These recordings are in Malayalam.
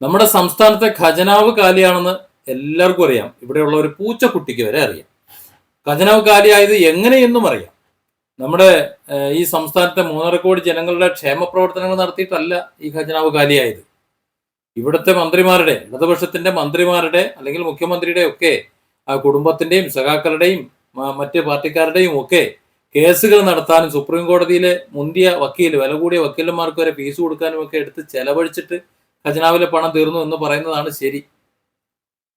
നമ്മുടെ സംസ്ഥാനത്തെ ഖജനാവ് കാലിയാണെന്ന് എല്ലാവർക്കും അറിയാം. ഇവിടെയുള്ള ഒരു പൂച്ചക്കുട്ടിക്ക് വരെ അറിയാം. ഖജനാവ് കാലിയായത് എങ്ങനെയെന്നും അറിയാം. നമ്മുടെ ഈ സംസ്ഥാനത്തെ മൂന്നര കോടി ജനങ്ങളുടെ ക്ഷേമ പ്രവർത്തനങ്ങൾ നടത്തിയിട്ടല്ല ഈ ഖജനാവ് കാലിയായത്. ഇവിടുത്തെ മന്ത്രിമാരുടെ ഇടതുപക്ഷത്തിന്റെ മന്ത്രിമാരുടെ അല്ലെങ്കിൽ മുഖ്യമന്ത്രിയുടെ ഒക്കെ ആ കുടുംബത്തിന്റെയും സഖാക്കളുടെയും മറ്റ് പാർട്ടിക്കാരുടെയും ഒക്കെ കേസുകൾ നടത്താനും സുപ്രീം കോടതിയിലെ മുന്തിയ വക്കീൽ വില കൂടിയ വക്കീലന്മാർക്ക് വരെ ഫീസ് കൊടുക്കാനും ഒക്കെ എടുത്ത് ചെലവഴിച്ചിട്ട് ഖജനാവിലെ പണം തീർന്നു എന്ന് പറയുന്നതാണ് ശരി.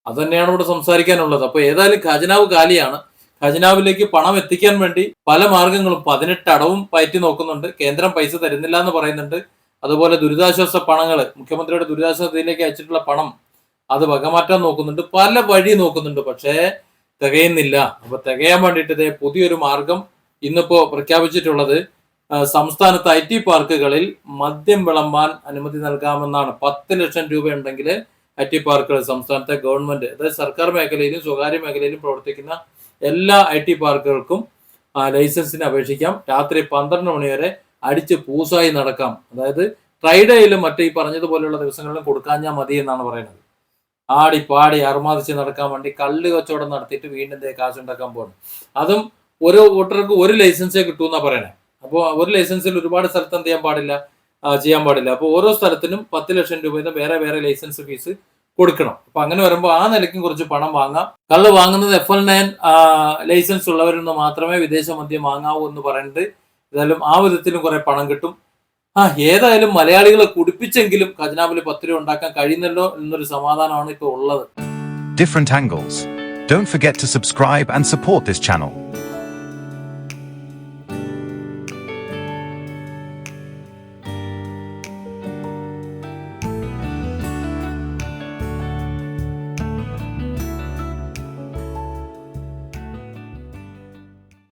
അത് തന്നെയാണ് ഇവിടെ സംസാരിക്കാനുള്ളത്. അപ്പൊ ഏതായാലും ഖജനാവ് കാലിയാണ്. ഖജനാവിലേക്ക് പണം എത്തിക്കാൻ വേണ്ടി പല മാർഗങ്ങളും പതിനെട്ട് അടവും പയറ്റി നോക്കുന്നുണ്ട്. കേന്ദ്രം പൈസ തരുന്നില്ല എന്ന് പറയുന്നുണ്ട്. അതുപോലെ ദുരിതാശ്വാസ പണങ്ങൾ മുഖ്യമന്ത്രിയുടെ ദുരിതാശ്വാസ നിധിയിലേക്ക് അയച്ചിട്ടുള്ള പണം അത് വകമാറ്റാൻ നോക്കുന്നുണ്ട്. പല വഴി നോക്കുന്നുണ്ട്. പക്ഷേ തികയുന്നില്ല. അപ്പൊ തികയാൻ വേണ്ടിയിട്ട് പുതിയൊരു മാർഗം ഇന്നിപ്പോ പ്രഖ്യാപിച്ചിട്ടുള്ളത് സംസ്ഥാനത്ത് ഐ ടി പാർക്കുകളിൽ മദ്യം വിളമ്പാൻ അനുമതി നൽകാമെന്നാണ് പത്ത് ലക്ഷം രൂപ ഉണ്ടെങ്കിൽ ഐ ടി പാർക്കുകൾ സംസ്ഥാനത്തെ ഗവൺമെന്റ് അതായത് സർക്കാർ മേഖലയിലും സ്വകാര്യ മേഖലയിലും പ്രവർത്തിക്കുന്ന എല്ലാ ഐ ടി പാർക്കുകൾക്കും ലൈസൻസിന് അപേക്ഷിക്കാം. രാത്രി പന്ത്രണ്ട് മണി വരെ അടിച്ച് പൂസായി നടക്കാം. അതായത് ഫ്രൈഡേയിലും മറ്റേ ഈ പറഞ്ഞതുപോലെയുള്ള ദിവസങ്ങളിലും കൊടുക്കാഞ്ഞാൽ മതി എന്നാണ് പറയുന്നത്. ആടി പാടി അർമാദിച്ച് നടക്കാൻ വേണ്ടി കള്ളു കച്ചവടം നടത്തിയിട്ട് വീണ്ടും കാശുണ്ടാക്കാൻ പോകണം അതും ഒരു വോട്ടർക്ക് ഒരു ലൈസൻസേ കിട്ടൂ എന്നാണ് പറയണേ. അപ്പോൾ ഒരു ലൈസൻസിൽ ഒരുപാട് സ്ഥലത്ത് എന്ത് ചെയ്യാൻ പാടില്ല? ചെയ്യാൻ പാടില്ല. അപ്പോൾ ഓരോ സ്ഥലത്തിനും പത്ത് ലക്ഷം രൂപയുടെ വേറെ വേറെ ലൈസൻസ് ഫീസ് കൊടുക്കണം. അപ്പൊ അങ്ങനെ വരുമ്പോൾ ആ നിലയ്ക്കും കുറച്ച് പണം വാങ്ങാം. കള്ള് വാങ്ങുന്നത് എഫ് എൽ നയൻ ലൈസൻസ് ഉള്ളവരിൽ നിന്ന് മാത്രമേ വിദേശ മദ്യം വാങ്ങാവൂ എന്ന് പറയുന്നത് ഏതായാലും ആ വിധത്തിലും കുറെ പണം കിട്ടും. ആ ഏതായാലും മലയാളികളെ കുടിപ്പിച്ചെങ്കിലും ഖജനാവിൽ പത്ത് രൂപ ഉണ്ടാക്കാൻ കഴിയുന്നല്ലോ എന്നൊരു സമാധാനമാണ് ഇപ്പോൾ ഉള്ളത്. Different angles. Don't forget to subscribe and support this channel.